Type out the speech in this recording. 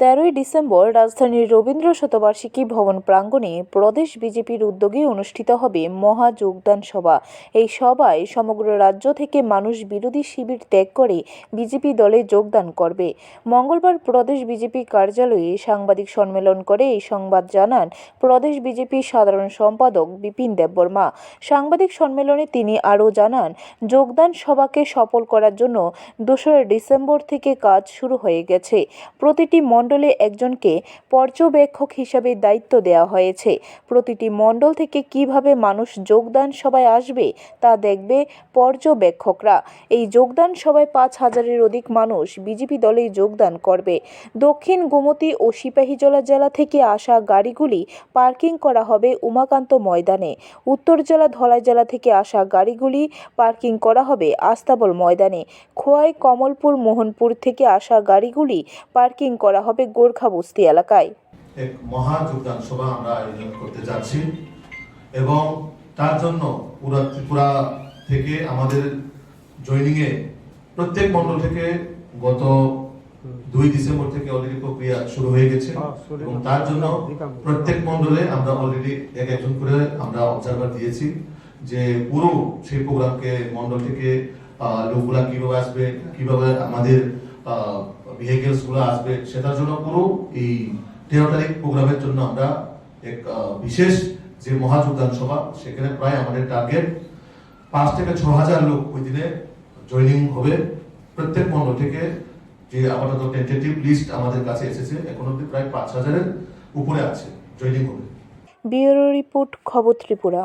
তেরোই ডিসেম্বর রাজধানীর রবীন্দ্র শতবার্ষিকী ভবন প্রাঙ্গণে প্রদেশ বিজেপির উদ্যোগে অনুষ্ঠিত হবে মহা যোগদান সভা। এই সভায় সমগ্র রাজ্য থেকে মানুষ বিরোধী শিবির ত্যাগ করে বিজেপি দলে যোগদান করবে। মঙ্গলবার প্রদেশ বিজেপি কার্যালয়ে সাংবাদিক সম্মেলন করে এই সংবাদ জানান প্রদেশ বিজেপির সাধারণ সম্পাদক বিপিন দেববর্মা। সাংবাদিক সম্মেলনে তিনি আরও জানান, যোগদান সভাকে সফল করার জন্য দোসরা ডিসেম্বর থেকে কাজ শুরু হয়ে গেছে। প্রতিটি মণ্ডলে একজনকে পর্যবেক্ষক হিসাবে দায়িত্ব দেওয়া হয়েছে। প্রতিটি মণ্ডল থেকে কীভাবে মানুষ যোগদান সভায় আসবে তা দেখবে পর্যবেক্ষকরা। এই যোগদান সভায় পাঁচ হাজারের অধিক মানুষ বিজেপি দলে যোগদান করবে। দক্ষিণ গোমতী ও সিপাহীজলা জেলা থেকে আসা গাড়িগুলি পার্কিং করা হবে উমাকান্ত ময়দানে। উত্তর জেলা ধলাই জেলা থেকে আসা গাড়িগুলি পার্কিং করা হবে আস্তাবল ময়দানে। খোয়াই, কমলপুর, মোহনপুর থেকে আসা গাড়িগুলি পার্কিং করা হবে গোর্খা বস্তি এলাকায়। এক মহা যোগদান সভা আমরা আয়োজন করতে যাচ্ছি এবং তার জন্য পুরা ত্রিপুরা থেকে আমাদের জয়নিং এ প্রত্যেক মন্ডল থেকে গত দুই ডিসেম্বর থেকে অলরেডি প্রক্রিয়া শুরু হয়ে গেছে এবং তার জন্য প্রত্যেক মন্ডলে আমরা অলরেডি এক একজন করে আমরা অবজারভার দিয়েছি যে পুরো সেই প্রোগ্রামকে মন্ডল থেকে আহ, লোকগুলা কীভাবে আসবে কীভাবে আমাদের ভেহিকেলসগুলো আসবে, সেটার জন্য পুরো এই তেরো তারিখ প্রোগ্রামের জন্য আমরা এক বিশেষ যে মহাযোগদান সভা, সেখানে প্রায় আমাদের টার্গেট পাঁচ থেকে ছ হাজার লোক ওই দিনে জয়নিং হবে। প্রত্যেক মন্ডল থেকে যে আপাতত টেন্টেটিভ লিস্ট আমাদের কাছে এসেছে, এখন অব্দি প্রায় পাঁচ হাজারের উপরে আছে জয়নিং হবে। ব্যুরো রিপোর্ট খবর ত্রিপুরা।